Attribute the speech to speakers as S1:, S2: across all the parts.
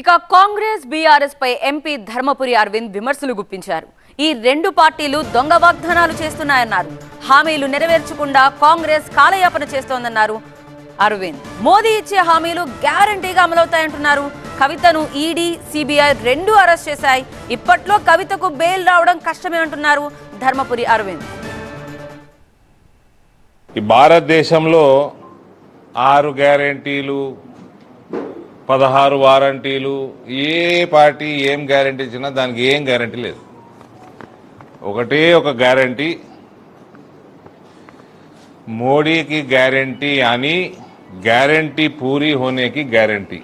S1: ఇక కాంగ్రెస్ బీఆర్ఎస్ పై ఎంపీ ధర్మపురి అరవింద్ విమర్శలు గుప్పించారు. ఈ రెండు పార్టీలు దొంగ వాగ్దానాలు చేస్తున్నాయన్నారు. హామీలు నెరవేర్చకుండా కాంగ్రెస్ కాలయాపన చేస్తోందన్నారు అరవింద్. మోదీ ఇచ్చే హామీలు గ్యారంటీగా అమలవుతాయంటున్నారు. కవితను ఈడీ సిబిఐ రెండు అరెస్ట్ చేశాయి. ఇప్పట్లో కవితకు బెయిల్ రావడం కష్టమే అంటున్నారు ధర్మపురి అరవింద్.
S2: ఈ భారతదేశంలో ఆరు గ్యారంటీలు పదహారు వారంటీలు ఏ పార్టీ ఏం గ్యారంటీ ఇచ్చినా దానికి ఏం గ్యారంటీ లేదు. ఒకటే ఒక గ్యారంటీ మోడీకి గ్యారంటీ అని గ్యారంటీ పూరి హోనేకి గ్యారంటీ.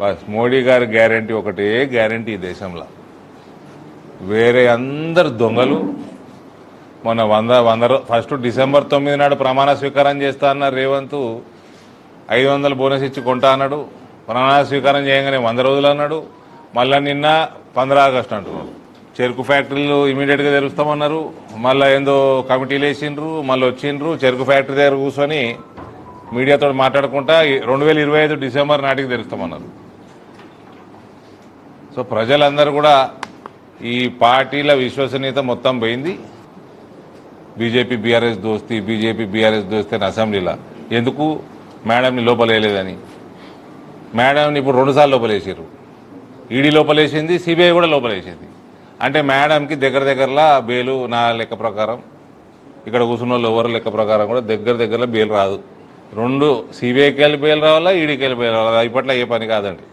S2: బస్ మోడీ గారి గ్యారంటీ ఒకటే గ్యారంటీ దేశంలో. వేరే అందరు దొంగలు. మొన్న వంద వంద ఫస్ట్ డిసెంబర్ తొమ్మిది నాడు ప్రమాణ స్వీకారం చేస్తా అన్నారు రేవంత్ ఐదు వందలు బోనస్ ఇచ్చి కొంటా అన్నాడు. ప్రమాణ స్వీకారం చేయగానే వంద రోజులు అన్నాడు. మళ్ళా నిన్న పంద్ర ఆగస్టు అంటున్నాడు. చెరుకు ఫ్యాక్టరీలు ఇమీడియట్గా తెరుస్తామన్నారు. మళ్ళీ ఏందో కమిటీలు వేసిండ్రు మళ్ళీ వచ్చిండ్రు చెరుకు ఫ్యాక్టరీ దగ్గర కూర్చొని మీడియాతో మాట్లాడుకుంటా రెండు వేల ఇరవై ఐదు డిసెంబర్ నాటికి తెరుస్తామన్నారు. సో ప్రజలందరూ కూడా ఈ పార్టీల విశ్వసనీయత మొత్తం పోయింది. బీజేపీ బీఆర్ఎస్ దోస్తి బీజేపీ బీఆర్ఎస్ దోస్తి అని అసెంబ్లీలో. ఎందుకు? మేడంని లోపలేయలేదని మేడంని ఇప్పుడు రెండుసార్లు లోపలేసారు ఈడీ లోపలేసింది సిబిఐ కూడా లోపలేసింది. అంటే మేడంకి దగ్గర దగ్గరలా బెయిలు నా లెక్క ప్రకారం ఇక్కడ కూర్చున్న వాళ్ళు ఎవరు లెక్క ప్రకారం కూడా దగ్గర దగ్గరలో బెయిల్ రాదు. రెండు సిబిఐకి వెళ్ళి బెయిల్ రావాలా ఈడీకి వెళ్ళి బెయిల్ రావాలా? ఇప్పట్లో ఏ పని కాదండి.